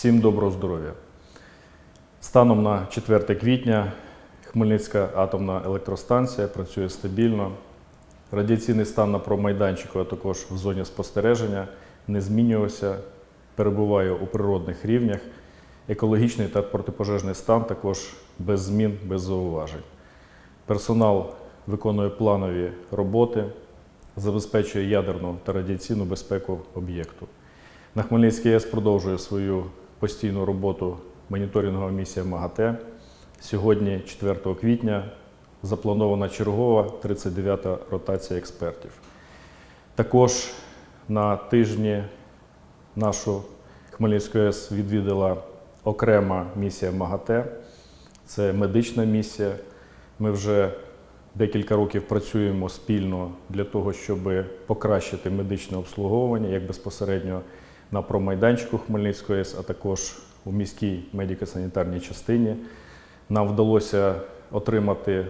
Всім доброго здоров'я. Станом на 4 квітня Хмельницька атомна електростанція працює стабільно. Радіаційний стан на промайданчику, а також в зоні спостереження не змінювався, перебуває у природних рівнях. Екологічний та протипожежний стан також без змін, без зауважень. Персонал виконує планові роботи, забезпечує ядерну та радіаційну безпеку об'єкту. На Хмельницькій АЕС продовжує свою постійну роботу моніторингова місія МАГАТЕ. Сьогодні, 4 квітня, запланована чергова 39-та ротація експертів. Також на тижні нашу Хмельницьку АЕС відвідала окрема місія МАГАТЕ. Це медична місія. Ми вже декілька років працюємо спільно для того, щоб покращити медичне обслуговування як безпосередньо на промайданчику Хмельницької АЕС, а також у міській медико-санітарній частині. Нам вдалося отримати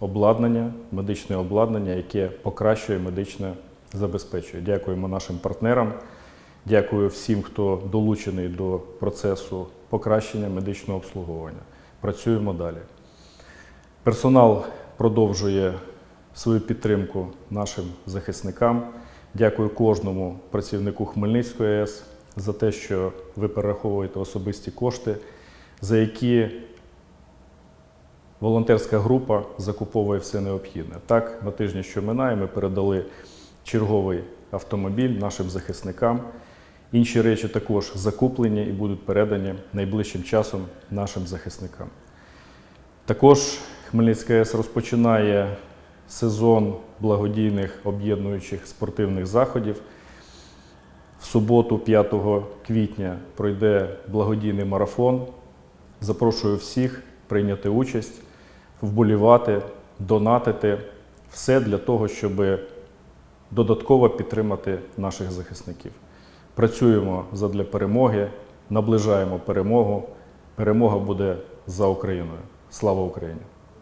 обладнання, медичне обладнання, яке покращує медичне забезпечує. Дякуємо нашим партнерам. Дякую всім, хто долучений до процесу покращення медичного обслуговування. Працюємо далі. Персонал продовжує свою підтримку нашим захисникам. Дякую кожному працівнику Хмельницької АЕС за те, що ви перераховуєте особисті кошти, за які волонтерська група закуповує все необхідне. Так, на тижні, що минає, ми передали черговий автомобіль нашим захисникам. Інші речі також закуплені і будуть передані найближчим часом нашим захисникам. Також Хмельницька АЕС розпочинає сезон благодійних об'єднуючих спортивних заходів. В суботу, 5 квітня, пройде благодійний марафон. Запрошую всіх прийняти участь, вболівати, донатити все для того, щоб додатково підтримати наших захисників. Працюємо задля перемоги, наближаємо перемогу. Перемога буде за Україною. Слава Україні!